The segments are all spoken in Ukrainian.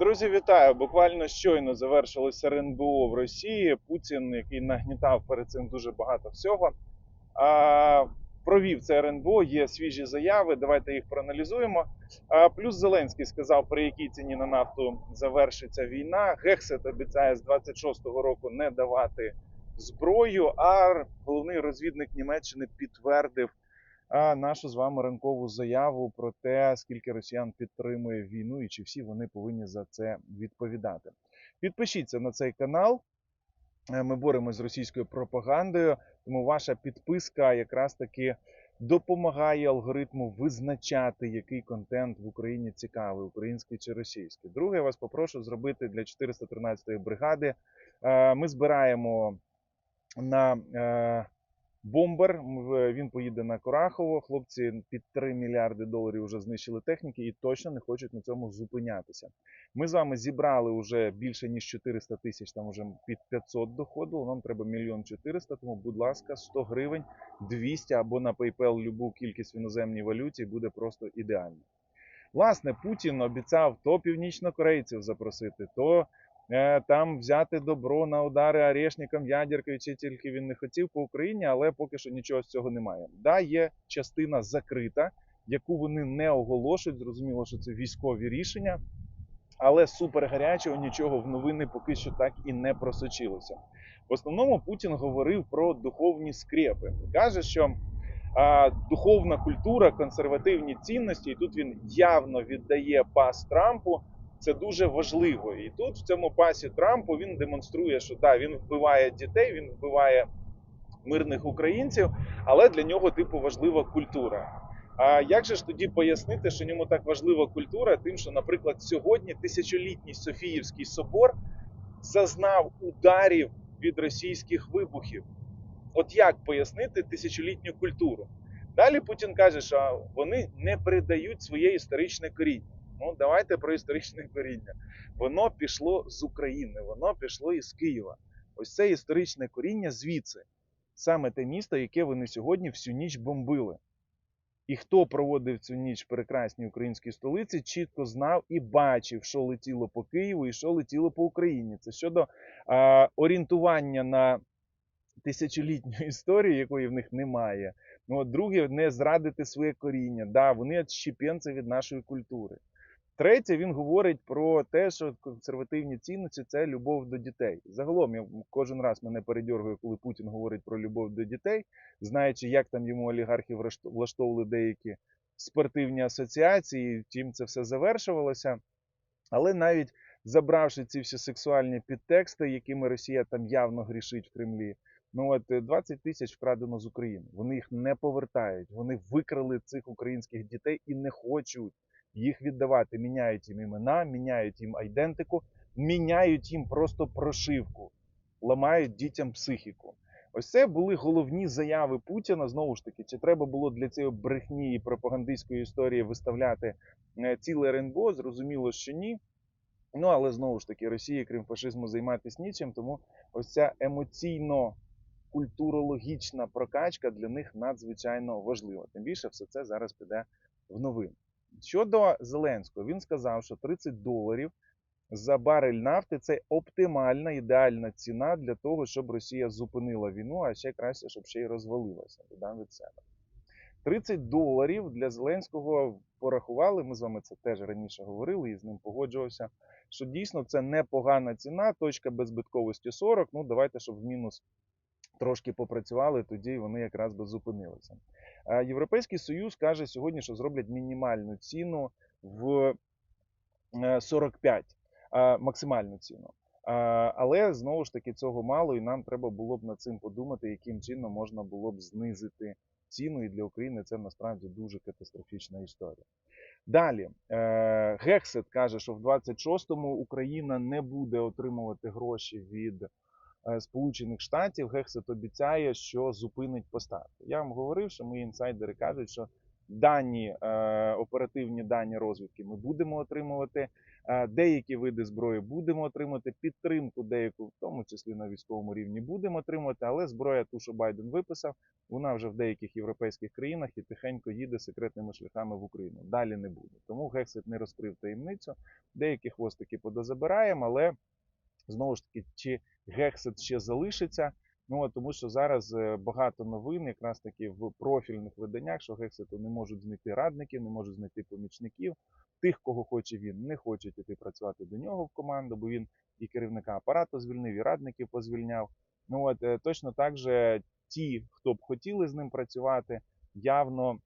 Друзі, вітаю! Буквально щойно завершилося РНБО в Росії. Путін, який нагнітав перед цим дуже багато всього, провів це РНБО. Є свіжі заяви. Давайте їх проаналізуємо. Плюс Зеленський сказав, при якій ціні на нафту завершиться війна. Гексет обіцяє з 26-го року не давати зброю. А головний розвідник Німеччини підтвердив нашу з вами ранкову заяву про те, скільки росіян підтримує війну і чи всі вони повинні за це відповідати. Підпишіться на цей канал. Е, Ми боремося з російською пропагандою, тому ваша підписка якраз таки допомагає алгоритму визначати, який контент в Україні цікавий, український чи російський. Друге, я вас попрошу зробити для 413-ї бригади. Е, Ми збираємо на е, бомбер. В- Він поїде на Корахово. Хлопці під 3 мільярди доларів вже знищили техніки і точно не хочуть на цьому зупинятися. Ми з вами зібрали вже більше ніж 400 тисяч, там вже під 500 доходило. Нам треба мільйон 400, тому, будь ласка, 100 гривень, 200 або на PayPal любу кількість в іноземній валюті буде просто ідеально. Власне, Путін обіцяв то північнокорейців запросити, то е, там взяти добро на удари арешникам, ядеркою, чи тільки він не хотів по Україні, але поки що нічого з цього немає. Да, є частина закрита, яку вони не оголошують. Зрозуміло, що це військові рішення, але супер гарячого нічого в новини поки що так і не просочилося. В основному Путін говорив про духовні скрепи. Каже, що а, духовна культура, консервативні цінності, і тут він явно віддає пас Трампу. Це дуже важливо. І тут в цьому пасі Трампу він демонструє, що да, він вбиває дітей, він вбиває мирних українців, але для нього типу важлива культура. А як же ж тоді пояснити, що йому так важлива культура, тим, що, наприклад, сьогодні тисячолітній Софіївський собор зазнав ударів від російських вибухів? От як пояснити тисячолітню культуру? Далі Путін каже, що вони не передають своє історичне коріння. Ну, давайте про історичне коріння. Воно пішло з України, воно пішло із Києва. Ось це історичне коріння звідси. Саме те місто, яке вони сьогодні всю ніч бомбили. І хто проводив цю ніч в прекрасній українській столиці, чітко знав і бачив, що летіло по Києву і що летіло по Україні. Це щодо а, орієнтування на тисячолітню історію, якої в них немає. Ну, от друге, не зрадити своє коріння. Да, вони відщепенці від нашої культури. Третє, він говорить про те, що консервативні цінності це любов до дітей. Загалом я кожен раз мене передьоргує, коли Путін говорить про любов до дітей, знаючи, як там йому олігархи влаштовували деякі спортивні асоціації, чим це все завершувалося. Але навіть забравши ці всі сексуальні підтексти, якими Росія там явно грішить в Кремлі, ну от е, 20 тисяч вкрадено з України. Вони їх не повертають. Вони викрали цих українських дітей і не хочуть їх віддавати. Міняють їм імена, міняють їм айдентику, міняють їм просто прошивку, ламають дітям психіку. Ось це були головні заяви Путіна. Знову ж таки, чи треба було для цієї брехні і пропагандистської історії виставляти е, ціле РНБО? Зрозуміло, що ні. Ну але знову ж таки, Росії, крім фашизму, займатися нічим, тому ось ця емоційно культурологічна прокачка для них надзвичайно важлива. Тим більше все це зараз піде в новини. Щодо Зеленського, він сказав, що 30 доларів за барель нафти це оптимальна ідеальна ціна для того, щоб Росія зупинила війну, а ще краще, щоб ще й розвалилася. Додам від себе. 30 доларів для Зеленського порахували. Ми з вами це теж раніше говорили і з ним погоджувався. Що дійсно це непогана ціна, точка беззбитковості 40. Ну давайте, щоб в мінус трошки попрацювали, тоді вони якраз би зупинилися. Європейський Союз каже сьогодні, що зроблять мінімальну ціну в е, 45, е, максимальну ціну. Але знову ж таки цього мало, і нам треба було б над цим подумати, яким чином можна було б знизити ціну. І для України це насправді дуже катастрофічна історія. Далі е, Гексет каже, що в 26-му Україна не буде отримувати гроші від Сполучених Штатів. Гексет обіцяє, що зупинить поставки. Я вам говорив, що мої інсайдери кажуть, що Дані е, оперативні дані розвідки ми будемо отримувати. Е, Деякі види зброї будемо отримати, підтримку деяку, в тому числі на військовому рівні, будемо отримувати. Але зброя, ту, що Байден виписав, вона вже в деяких європейських країнах і тихенько їде секретними шляхами в Україну. Далі не буде. Тому Гексит не розкрив таємницю. Деякі хвостики подозабираємо, але знову ж таки, чи Гексит ще залишиться. Ну тому, що зараз е, багато новин, якраз таки в профільних виданнях, що Гекситу не можуть знайти радників, не можуть знайти помічників. Тих, кого хоче він, не хочуть іти працювати до нього в команду, бо він і керівника апарату звільнив, і радників позвільняв. Ну от е, точно так же ті, хто б хотіли з ним працювати, явно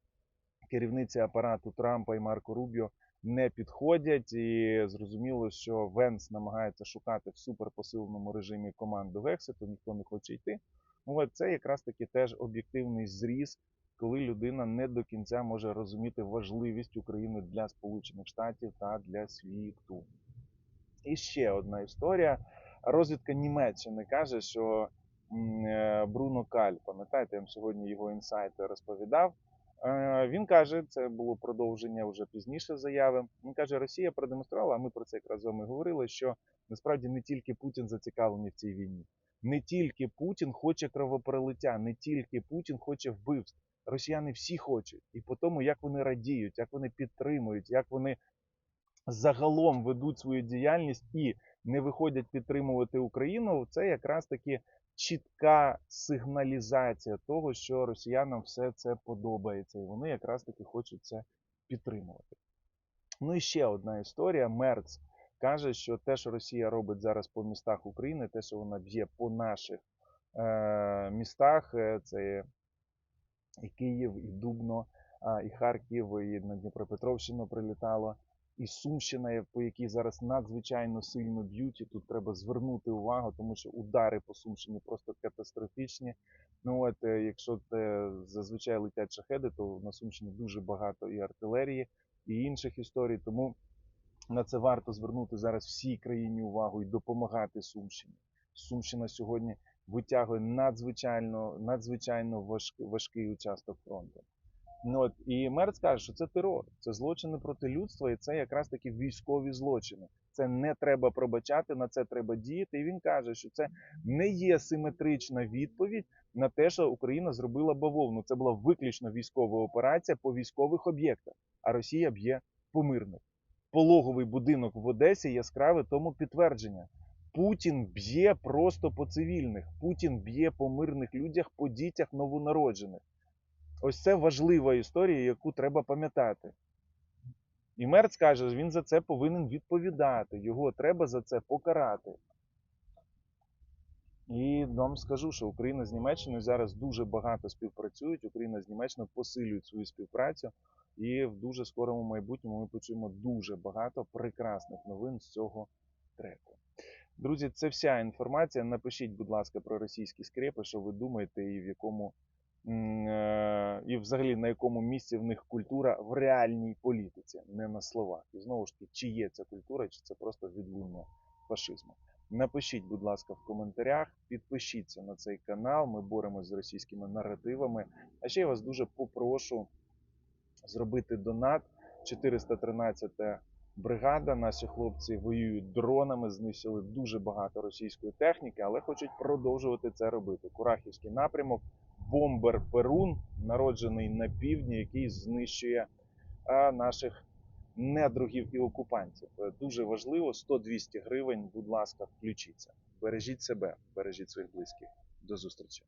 керівниці апарату Трампа і Марко Рубіо не підходять, і зрозуміло, що Венс намагається шукати в суперпосиленому режимі команду Гекситу, ніхто не хоче йти. Ну, це якраз таки теж об'єктивний зріз, коли людина не до кінця може розуміти важливість України для Сполучених Штатів та для світу. І ще одна історія. Розвідка Німеччини каже, що е, Бруно Каль, пам'ятаєте, я вам сьогодні його інсайти розповідав. Е, Він каже, це було продовження вже пізніше заяви. Він каже, Росія продемонструвала, а ми про це якраз з вами говорили, що насправді не тільки Путін зацікавлений в цій війні, не тільки Путін хоче кровопролиття, не тільки Путін хоче вбивств. Росіяни всі хочуть. І по тому, як вони радіють, як вони підтримують, як вони загалом ведуть свою діяльність і не виходять підтримувати Україну, це якраз таки чітка сигналізація того, що росіянам все це подобається, і вони якраз таки хочуть це підтримувати. Ну і ще одна історія. Мерц каже, що те, що Росія робить зараз по містах України, те, що вона б'є по наших е- містах, е, це і Київ, і Дубно, і Харків, і на Дніпропетровщину прилітало, і Сумщина, по якій зараз надзвичайно сильно б'ють, і тут треба звернути увагу, тому що удари по Сумщині просто катастрофічні. Ну от е, якщо те зазвичай летять шахеди, то на Сумщині дуже багато і артилерії, і інших історій. Тому на це варто звернути зараз всій країні увагу і допомагати Сумщині. Сумщина сьогодні витягує надзвичайно, надзвичайно важкий, важкий участок фронту. Ну, от, і Мерц каже, що це терор, це злочини проти людства, і це якраз таки військові злочини. Це не треба пробачати, на це треба діяти. І він каже, що це не є симетрична відповідь на те, що Україна зробила бавовну. Це була виключно військова операція по військових об'єктах, а Росія б'є по мирних. Пологовий будинок в Одесі яскраве тому підтвердження. Путін б'є просто по цивільних. Путін б'є по мирних людях, по дітях новонароджених. Ось це важлива історія, яку треба пам'ятати. І Мерц каже, він за це повинен відповідати. Його треба за це покарати. І вам скажу, що Україна з Німеччиною зараз дуже багато співпрацюють. Україна з Німеччиною посилюють свою співпрацю. І в дуже скорому майбутньому ми почуємо дуже багато прекрасних новин з цього треку. Друзі, це вся інформація. Напишіть, будь ласка, про російські скрепи, що ви думаєте, і в якому і взагалі на якому місці в них культура в реальній політиці, не на словах. І знову ж таки, чи є ця культура, чи це просто відлуння фашизму. Напишіть, будь ласка, в коментарях, підпишіться на цей канал. Ми боремось з російськими наративами. А ще я вас дуже попрошу зробити донат 413 бригада. Наші хлопці воюють дронами, знищили дуже багато російської техніки, але хочуть продовжувати це робити. Курахівський напрямок, бомбер Перун, народжений на півдні, який знищує наших недругів і окупантів. Е, Дуже важливо 100-200 гривень. Будь ласка, включіться. Бережіть себе, бережіть своїх близьких. До зустрічі.